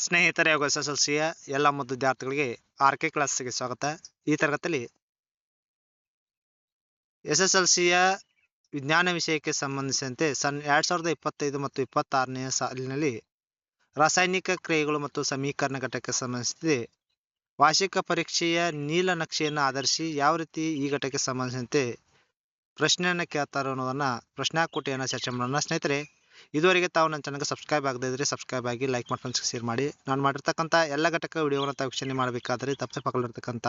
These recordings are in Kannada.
ಸ್ನೇಹಿತರೆ ಹಾಗೂ ಎಸ್ ಎಸ್ ಎಲ್ ಸಿಯ ಎಲ್ಲ ಮುದ್ದು ವಿದ್ಯಾರ್ಥಿಗಳಿಗೆ ಆರ್ ಕೆ ಕ್ಲಾಸ್ಗೆ ಸ್ವಾಗತ. ಈ ತರಗತಿಯಲ್ಲಿ ಎಸ್ ಎಸ್ ಎಲ್ ಸಿಯ ವಿಜ್ಞಾನ ವಿಷಯಕ್ಕೆ ಸಂಬಂಧಿಸಿದಂತೆ ಸನ್ ಎರಡ್ ಸಾವಿರದ ಇಪ್ಪತ್ತೈದು ಮತ್ತು ಇಪ್ಪತ್ತಾರನೆಯ ಸಾಲಿನಲ್ಲಿ ರಾಸಾಯನಿಕ ಕ್ರಿಯೆಗಳು ಮತ್ತು ಸಮೀಕರಣ ಘಟಕಕ್ಕೆ ಸಂಬಂಧಿಸಿದೆ ವಾರ್ಷಿಕ ಪರೀಕ್ಷೆಯ ನೀಲನಕ್ಷೆಯನ್ನು ಆಧರಿಸಿ ಯಾವ ರೀತಿ ಈ ಘಟಕಕ್ಕೆ ಸಂಬಂಧಿಸಿದಂತೆ ಪ್ರಶ್ನೆಯನ್ನು ಕೇಳ್ತಾರೆ ಅನ್ನೋದನ್ನು ಪ್ರಶ್ನಾಕೂಟಿಯನ್ನು ಚರ್ಚೆ ಮಾಡೋಣ. ಸ್ನೇಹಿತರೆ ಇದುವರೆಗೆ ತಾವು ನನ್ನ ಚಾನಲ್ಗೆ ಸಬ್ಸ್ಕ್ರೈಬ್ ಆಗದೇ ಇದ್ರೆ ಸಬ್ಸ್ಕ್ರೈಬ್ ಆಗಿ ಲೈಕ್ ಮಾಡಿ ಫ್ರೆಂಡ್ಸ್ಗೆ ಶೇರ್ ಮಾಡಿ. ನಾನು ಮಾಡಿರ್ತಕ್ಕಂಥ ಎಲ್ಲ ಘಟಕ ವಿಡಿಯೋವನ್ನು ತಾವು ವೀಕ್ಷಣೆ ಮಾಡಬೇಕಾದ್ರೆ ತಪ್ಪದೆ ಪಕ್ಕದಲ್ಲಿರ್ತಕ್ಕಂಥ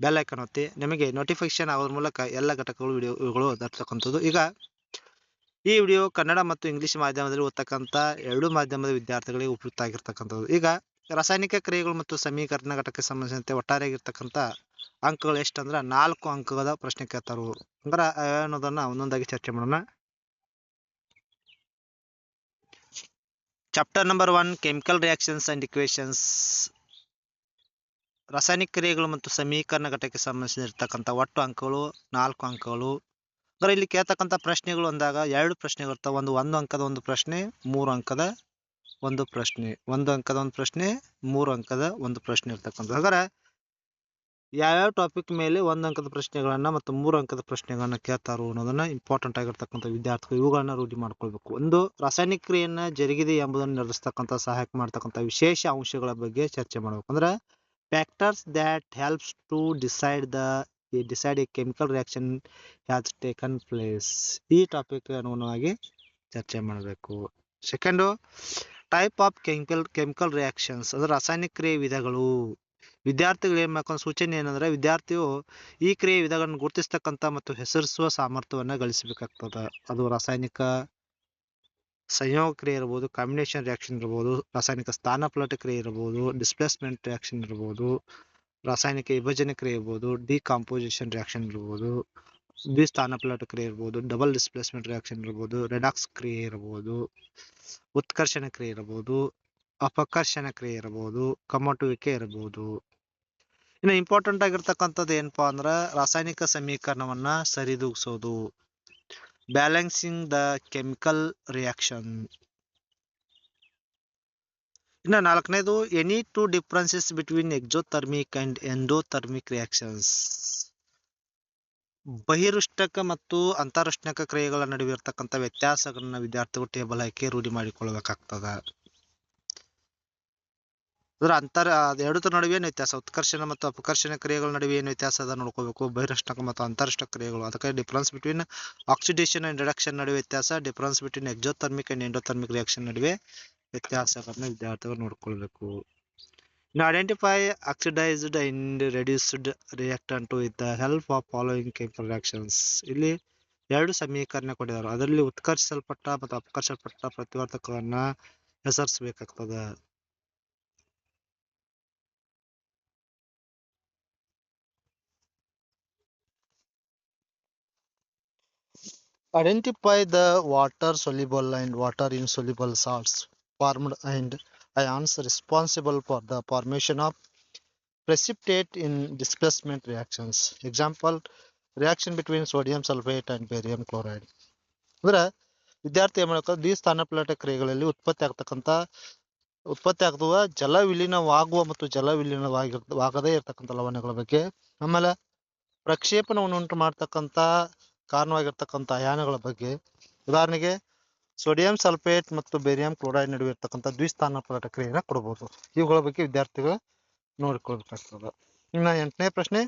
ಬೆಲ್ ಐಕನ್ ಒತ್ತಿ ನಿಮಗೆ ನೋಟಿಫಿಕೇಶನ್ ಆಗೋದ್ರ ಮೂಲಕ ಎಲ್ಲ ಘಟಕಗಳು, ವಿಡಿಯೋಗಳು ತರ್ತಕ್ಕಂಥದ್ದು ಈಗ ಈ ವಿಡಿಯೋ ಕನ್ನಡ ಮತ್ತು ಇಂಗ್ಲೀಷ್ ಮಾಧ್ಯಮದಲ್ಲಿ ಓದ್ತಕ್ಕಂಥ ಎರಡು ಮಾಧ್ಯಮದ ವಿದ್ಯಾರ್ಥಿಗಳಿಗೆ ಉಪಯುಕ್ತ ಆಗಿರ್ತಕ್ಕಂಥದ್ದು ಈಗ ರಾಸಾಯನಿಕ ಕ್ರಿಯೆಗಳು ಮತ್ತು ಸಮೀಕರಣ ಘಟಕಕ್ಕೆ ಸಂಬಂಧಿಸಿದಂತೆ ಒಟ್ಟಾರೆಯಾಗಿರ್ತಕ್ಕಂಥ ಅಂಕಗಳು ಎಷ್ಟಂದ್ರೆ ನಾಲ್ಕು ಅಂಕದ ಪ್ರಶ್ನೆ ಕೇಳ್ತಾರೆ ಅಂದ್ರೆ ಅನ್ನೋದನ್ನ ಒಂದೊಂದಾಗಿ ಚರ್ಚೆ ಮಾಡೋಣ. Chapter number one chemical reactions and equations ರಾಸಾಯನಿಕ ಕ್ರಿಯೆಗಳು ಮತ್ತು ಸಮೀಕರಣ ಘಟಕಕ್ಕೆ ಸಂಬಂಧಿಸಿರ್ತಕ್ಕಂಥ ಒಟ್ಟು ಅಂಕಗಳು, ನಾಲ್ಕು ಅಂಕಗಳು. ಅಂದ್ರೆ ಇಲ್ಲಿ ಕೇಳ್ತಕ್ಕಂಥ ಪ್ರಶ್ನೆಗಳು ಅಂದಾಗ ಎರಡು ಪ್ರಶ್ನೆಗಳು ಇರ್ತವೆ ಒಂದು ಒಂದು ಅಂಕದ ಒಂದು ಪ್ರಶ್ನೆ, ಮೂರು ಅಂಕದ ಒಂದು ಪ್ರಶ್ನೆ. ಒಂದು ಅಂಕದ ಒಂದು ಪ್ರಶ್ನೆ, ಮೂರು ಅಂಕದ ಒಂದು ಪ್ರಶ್ನೆ ಇರ್ತಕ್ಕಂಥ ಹಾಗಾದ್ರೆ ಯಾವ್ಯಾವ ಟಾಪಿಕ್ ಮೇಲೆ ಒಂದು ಅಂಕದ ಪ್ರಶ್ನೆಗಳನ್ನು ಮತ್ತು ಮೂರು ಅಂಕದ ಪ್ರಶ್ನೆಗಳನ್ನು ಕೇಳ್ತಾರೋ ಅನ್ನೋದನ್ನ ಇಂಪಾರ್ಟೆಂಟ್ ಆಗಿರ್ತಕ್ಕಂಥ ವಿದ್ಯಾರ್ಥಿಗಳು ಇವುಗಳನ್ನ ರೂಢಿ ಮಾಡ್ಕೊಳ್ಬೇಕು. ಒಂದು, ರಾಸಾಯನಿಕ ಕ್ರಿಯೆಯನ್ನು ಜರುಗಿದೆ ಎಂಬುದನ್ನು ನಿರ್ಧರಿಸ್ತಕ್ಕಂಥ ಸಹಾಯಕ ಮಾಡ್ತಕ್ಕಂಥ ವಿಶೇಷ ಅಂಶಗಳ ಬಗ್ಗೆ ಚರ್ಚೆ ಮಾಡಬೇಕು. ಅಂದ್ರೆ factors that helps to decide the decide a chemical reaction has taken place ಈ ಟಾಪಿಕ್ ಅನುಗುಣವಾಗಿ ಚರ್ಚೆ ಮಾಡಬೇಕು. Second type of chemical chemical reactions ಅಂದ್ರೆ ರಾಸಾಯನಿಕ ಕ್ರಿಯೆ ವಿಧಗಳು. ವಿದ್ಯಾರ್ಥಿಗಳು ಏನು ಮಾಡ್ಕೊಂಡು ಸೂಚನೆ ಏನಂದ್ರೆ ವಿದ್ಯಾರ್ಥಿಯು ಈ ಕ್ರಿಯೆ ವಿಧಗಳನ್ನು ಗುರುತಿಸ್ತಕ್ಕಂಥ ಮತ್ತು ಹೆಸರಿಸುವ ಸಾಮರ್ಥ್ಯವನ್ನು ಗಳಿಸಬೇಕಾಗ್ತದೆ. ಅದು ರಾಸಾಯನಿಕ ಸಂಯೋಗ ಕ್ರಿಯೆ ಇರ್ಬೋದು ಕಾಂಬಿನೇಷನ್ ರಿಯಾಕ್ಷನ್ ಇರ್ಬೋದು, ರಾಸಾಯನಿಕ ಸ್ಥಾನಪಲಟ ಕ್ರಿಯೆ ಇರ್ಬೋದು ಡಿಸ್ಪ್ಲೇಸ್ಮೆಂಟ್ ರಿಯಾಕ್ಷನ್ ಇರ್ಬೋದು, ರಾಸಾಯನಿಕ ವಿಭಜನೆ ಕ್ರಿಯೆ ಇರ್ಬೋದು ಡಿಕಾಂಪೋಸಿಷನ್ ರಿಯಾಕ್ಷನ್ ಇರ್ಬೋದು ದ್ವಿಸ್ಥಾನಪಲಟ ಕ್ರಿಯೆ ಇರ್ಬೋದು ಡಬಲ್ ಡಿಸ್ಪ್ಲೇಸ್ಮೆಂಟ್ ರಿಯಾಕ್ಷನ್ ಇರ್ಬೋದು ರೆಡಾಕ್ಸ್ ಕ್ರಿಯೆ ಇರ್ಬೋದು, ಉತ್ಕರ್ಷಣ ಕ್ರಿಯೆ ಇರ್ಬೋದು ಅಪಕರ್ಷಣ ಕ್ರಿಯೆ ಇರಬಹುದು ಕಮಟುವಿಕೆ ಇರಬಹುದು ಇನ್ನು ಇಂಪಾರ್ಟೆಂಟ್ ಆಗಿರ್ತಕ್ಕಂಥದ್ದು ಏನಪ್ಪಾ ಅಂದ್ರೆ ರಾಸಾಯನಿಕ ಸಮೀಕರಣವನ್ನ ಸರಿದೂಗಿಸೋದು. ಬ್ಯಾಲೆನ್ಸಿಂಗ್ ದ ಕೆಮಿಕಲ್ ರಿಯಾಕ್ಷನ್ ಇನ್ನು ನಾಲ್ಕನೇದು any two differences between exothermic and endothermic reactions ಬಹಿರುಷ್ಟಕ ಮತ್ತು ಅಂತರುಷ್ಣಕ ಕ್ರಿಯೆಗಳ ನಡುವೆ ಇರತಕ್ಕಂಥ ವ್ಯತ್ಯಾಸಗಳನ್ನ ವಿದ್ಯಾರ್ಥಿಗಳು ಟೇಬಲ್ ಹಾಕಿ ರೂಢಿ ಮಾಡಿಕೊಳ್ಬೇಕಾಗ್ತದ. ಅಂದ್ರೆ ಅಂತರ ಎರಡು ನಡುವೆ ಏನು ವ್ಯತ್ಯಾಸ? ಉತ್ಕರ್ಷಣ ಮತ್ತು ಅಪಕರ್ಷಣ ಕ್ರಿಯೆಗಳ ನಡುವೆ ಏನು ವ್ಯತ್ಯಾಸ ಅದ ನೋಡ್ಕೋಬೇಕು. ಬಹಿರಷ್ಟಕ ಮತ್ತು ಅಂತರಷ್ಟ ಕ್ರಿಯೆಗಳು. ಅದಕ್ಕೆ difference between oxidation and reduction ನಡುವೆ ವ್ಯತ್ಯಾಸ difference between exothermic and endothermic reaction ನಡುವೆ ವ್ಯತ್ಯಾಸಗಳನ್ನು ವಿದ್ಯಾರ್ಥಿಗಳು ನೋಡ್ಕೊಳ್ಬೇಕು. ಇನ್ನು identify oxidised and reduced to with the help of following chemical reactions ಇಲ್ಲಿ ಎರಡು ಸಮೀಕರಣ ಕೊಟ್ಟಿದ್ದಾರೆ. ಅದರಲ್ಲಿ ಉತ್ಕರ್ಷಿಸಲ್ಪಟ್ಟ ಮತ್ತು ಅಪಕರ್ಷಲ್ಪಟ್ಟ ಪ್ರತಿವರ್ತಕವನ್ನು ಹೆಸರಿಸಬೇಕಾಗ್ತದ. Identify the water soluble and water insoluble salts formed and ions responsible for the formation of precipitate in displacement reactions. Example reaction between sodium sulfate and barium chloride. ಅಂದ್ರೆ ವಿದ್ಯಾರ್ಥಿ ಏನ್ ಮಾಡಬೇಕು ದ್ವಿಸ್ಥಾನಪಲಟ ಕ್ರಿಯೆಗಳಲ್ಲಿ ಉತ್ಪತ್ತಿ ಆಗ್ತಕ್ಕಂತ ಉತ್ಪತ್ತಿ ಆಗುವ ಜಲ ವಿಲೀನವಾಗುವ ಮತ್ತು ಜಲ ವಿಲೀನವಾಗದೇ ಇರತಕ್ಕಂಥ ಲವಣಗಳ ಬಗ್ಗೆ ಆಮೇಲೆ ಪ್ರಕ್ಷೇಪಣವನ್ನು ಉಂಟು ಮಾಡ್ತಕ್ಕಂಥ ಕಾರಣವಾಗಿರ್ತಕ್ಕಂಥ ಅಯಾನಗಳ ಬಗ್ಗೆ. ಉದಾಹರಣೆಗೆ, ಸೋಡಿಯಂ ಸಲ್ಫೇಟ್ ಮತ್ತು ಬೇರಿಯಂ ಕ್ಲೋರೈಡ್ ನಡುವೆ ಇರ್ತಕ್ಕಂಥ ದ್ವಿಸ್ಥಾನ ಕ್ರಿಯೆನ ಕೊಡಬಹುದು ಇವುಗಳ ಬಗ್ಗೆ ವಿದ್ಯಾರ್ಥಿಗಳು ನೋಡಿಕೊಳ್ಬೇಕಾಗ್ತದೆ. ಇನ್ನು ಎಂಟನೇ ಪ್ರಶ್ನೆ.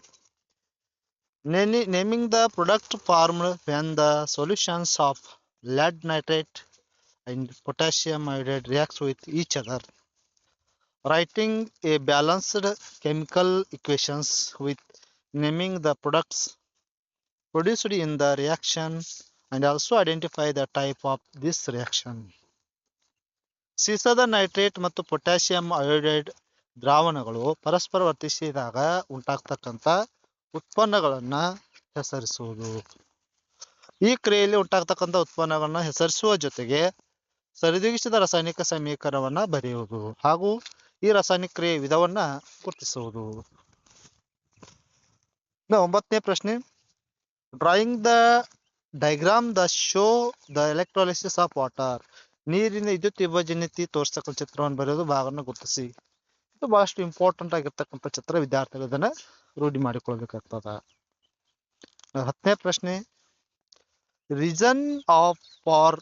Naming the product formed when the solutions of lead nitrate and potassium iodide reacts with each other. Writing a balanced chemical equations with naming the products produced in the reaction and also identify the type of this reaction. ಸೀಸದ ನೈಟ್ರೇಟ್ ಮತ್ತು ಪೊಟ್ಯಾಷಿಯಂ ಅಯೋಡೈಡ್ ದ್ರಾವಣಗಳು ಪರಸ್ಪರ ವರ್ತಿಸಿದಾಗ ಉಂಟಾಗ್ತಕ್ಕಂಥ ಉತ್ಪನ್ನಗಳನ್ನ ಹೆಸರಿಸುವುದು. ಈ ಕ್ರಿಯೆಯಲ್ಲಿ ಉಂಟಾಗ್ತಕ್ಕಂಥ ಉತ್ಪನ್ನಗಳನ್ನ ಹೆಸರಿಸುವ ಜೊತೆಗೆ ಸರಿದೂಗಿಸಿದ ರಾಸಾಯನಿಕ ಸಮೀಕರಣವನ್ನ ಬರೆಯುವುದು ಹಾಗೂ ಈ ರಾಸಾಯನಿಕ ಕ್ರಿಯೆ ವಿಧವನ್ನ ಗುರುತಿಸುವುದು. ಒಂಬತ್ತನೇ ಪ್ರಶ್ನೆ. Drawing the diagram the show the electrolysis of water. ನೀರಿನ ವಿದ್ಯುತ್ ವಿಭಜನತೆ ತೋರಿಸ್ತಕ್ಕ ಚಿತ್ರವನ್ನು ಬರೆಯೋದು ಭಾಗವನ್ನು ಗುರುತಿಸಿ. ಇದು ಬಹಳಷ್ಟು ಇಂಪಾರ್ಟೆಂಟ್ ಆಗಿರ್ತಕ್ಕಂಥ ಚಿತ್ರ. ವಿದ್ಯಾರ್ಥಿಗಳು ಇದನ್ನ ರೂಢಿ ಮಾಡಿಕೊಳ್ಬೇಕಾಗ್ತದ. ಹತ್ತನೇ ಪ್ರಶ್ನೆ. Reason of for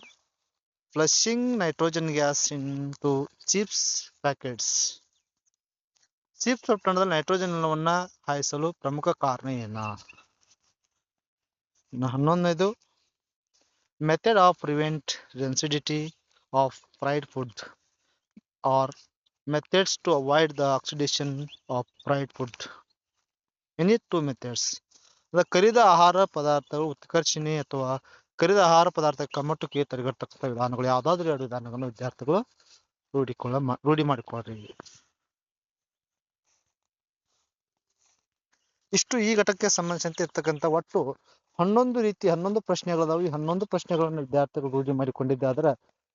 flushing nitrogen gas into chips packets chips ಒಟ್ಟಣದಲ್ಲಿ nitrogen ಅನಿಲವನ್ನ ಹಾಯಿಸಲು ಪ್ರಮುಖ ಕಾರಣ ಏನ? ಇನ್ನು ಹನ್ನೊಂದನೇದು method of prevent rancidity of fried food or methods to avoid the oxidation of fried food any two methods ಕರಿದ ಆಹಾರ ಪದಾರ್ಥಗಳು ಉತ್ಕರ್ಷಣೆ ಅಥವಾ ಕರಿದ ಆಹಾರ ಪದಾರ್ಥ ಕಮ್ಮಟ್ಟಕ್ಕೆ ತಡೆಗಟ್ಟತಕ್ಕಂಥ ವಿಧಾನಗಳು. ಯಾವುದಾದ್ರೂ ಎರಡು ವಿಧಾನಗಳನ್ನು ವಿದ್ಯಾರ್ಥಿಗಳು ರೂಢಿಕೊಳ್ಳ ರೂಢಿ ಮಾಡಿಕೊಳ್ಳ್ರಿ. ಇಷ್ಟು ಈ ಘಟಕಕ್ಕೆ ಸಂಬಂಧಿಸಿದಂತೆ ಇರ್ತಕ್ಕಂಥ ಒಟ್ಟು ಹನ್ನೊಂದು ರೀತಿ, ಹನ್ನೊಂದು ಪ್ರಶ್ನೆಗಳದಾವು. ಈ ಹನ್ನೊಂದು ಪ್ರಶ್ನೆಗಳನ್ನು ವಿದ್ಯಾರ್ಥಿಗಳು ರೂಢಿ ಮಾಡಿಕೊಂಡಿದ್ದಾದ್ರೆ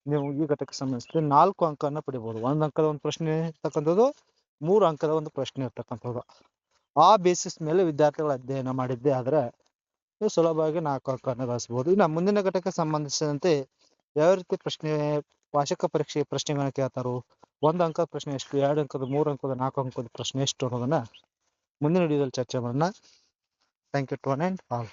ನೀವು ಈ ಘಟಕಕ್ಕೆ ಸಂಬಂಧಿಸಿದ ನಾಲ್ಕು ಅಂಕವನ್ನು ಪಡಿಬಹುದು ಒಂದ್ ಅಂಕದ ಒಂದು ಪ್ರಶ್ನೆ ಇರ್ತಕ್ಕಂಥದ್ದು, ಮೂರು ಅಂಕದ ಒಂದು ಪ್ರಶ್ನೆ ಇರ್ತಕ್ಕಂಥದ್ದು. ಆ ಬೇಸಿಸ್ ಮೇಲೆ ವಿದ್ಯಾರ್ಥಿಗಳು ಅಧ್ಯಯನ ಮಾಡಿದ್ದೆ. ಆದ್ರೆ ನೀವು ಸುಲಭವಾಗಿ ನಾಲ್ಕು ಅಂಕವನ್ನು ಗಳಿಸಬಹುದು. ಇನ್ನು ಮುಂದಿನ ಘಟಕಕ್ಕೆ ಸಂಬಂಧಿಸಿದಂತೆ ಯಾವ ರೀತಿ ಪ್ರಶ್ನೆ ವಾರ್ಷಿಕ ಪರೀಕ್ಷೆ ಪ್ರಶ್ನೆಗಳನ್ನ ಕೇಳ್ತಾರೋ, ಒಂದ್ ಅಂಕದ ಪ್ರಶ್ನೆ ಎಷ್ಟು, ಎರಡು ಅಂಕದ ಮೂರು ಅಂಕದ ನಾಲ್ಕು ಅಂಕದ ಪ್ರಶ್ನೆ ಎಷ್ಟು ಅನ್ನೋದನ್ನ ಮುಂದಿನ ವಿಡಿಯೋದಲ್ಲಿ ಚರ್ಚೆ ಮಾಡೋಣ. Thank you to one and all